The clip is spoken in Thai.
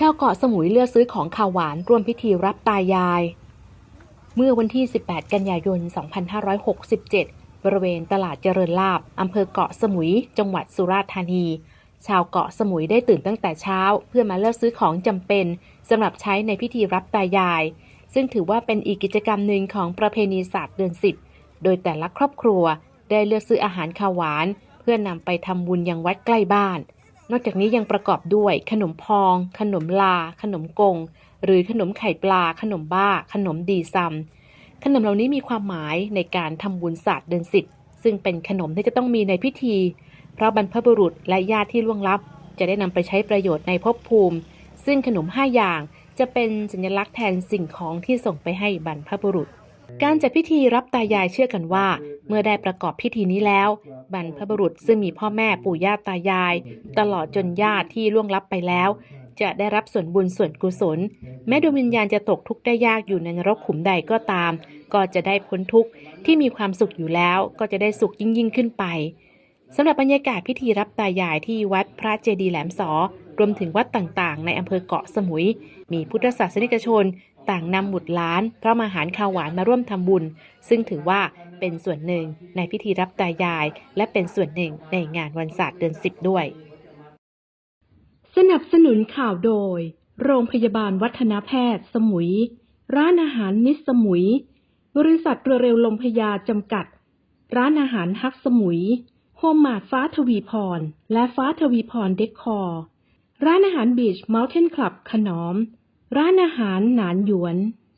ชาวเกาะสมุยเลือกซื้อของขาวหวานร่วมพิธีรับตายาย เมื่อวันที่ 18 กันยายน 2567 บริเวณตลาดเจริญลาบอำเภอเกาะสมุย จังหวัดสุราษฎร์ธานี ชาวเกาะสมุยได้ตื่นตั้งแต่เช้า เพื่อมาเลือกซื้อของจำเป็นสำหรับใช้ในพิธีรับตายาย ซึ่งถือว่าเป็นอีกกิจกรรมหนึ่งของประเพณีศาสตร์เดือนสิบโดยแต่ละครอบครัวได้เลือกซื้ออาหารขาวหวาน เพื่อนำไปทำบุญยังวัดใกล้บ้าน นอกจากนี้ยังประกอบด้วย ขนมพอง ขนมลา ขนมกง หรือขนมไข่ปลา ขนมบ้า ขนมดีซัม ขนมเหล่านี้มีความหมายในการทำบุญศาสตร์เดือนสิบซึ่งเป็นขนมที่จะต้องมีในพิธี เพราะบรรพบุรุษและญาติที่ล่วงลับ จะได้นำไปใช้ประโยชน์ในภพภูมิ ซึ่งขนมห้าอย่างจะเป็นสัญลักษณ์แทนสิ่งของที่ส่งไปให้บรรพบุรุษ การจัดพิธีรับตายายเชื่อกันว่า เมื่อได้ประกอบพิธีนี้แล้ว บรรพบุรุษซึ่งมีพ่อแม่ปู่ย่าตายาย ตลอดจนญาติที่ล่วงลับไปแล้ว จะได้รับส่วนบุญส่วนกุศล แม้ดวงวิญญาณจะตกทุกข์ได้ยากอยู่ในนรกขุมใดก็ตาม ก็จะได้พ้นทุกข์ที่มีความสุขอยู่แล้ว ก็จะได้สุขยิ่งยิ่งขึ้นไปสำหรับบรรยากาศพิธีรับตายายที่วัดพระเจดีย์แหลมสอรวมถึงวัดต่างๆ ในอำเภอเกาะสมุย มีพุทธศาสนิกชน ต่างนำหมุดล้าน พระมาหารข้าวหวานมาร่วมทำบุญ ซึ่งถือว่าเป็นส่วนหนึ่งในพิธีรับตายาย และเป็นส่วนหนึ่งในงานวันศาสตร์เดือนสิบด้วย สนับสนุนข่าวโดย โรงพยาบาลวัฒนแพทย์ สมุย ร้านอาหารมิสสมุย บริษัทเรือเร็วลมพยาจำกัด ร้านอาหารฮักสมุย โฮมมาดฟ้าทวีพร และฟ้าทวีพรเดคคอร์ร้านอาหารบีชเมลเทนคลับขนอม ร้านอาหารหนานหยวน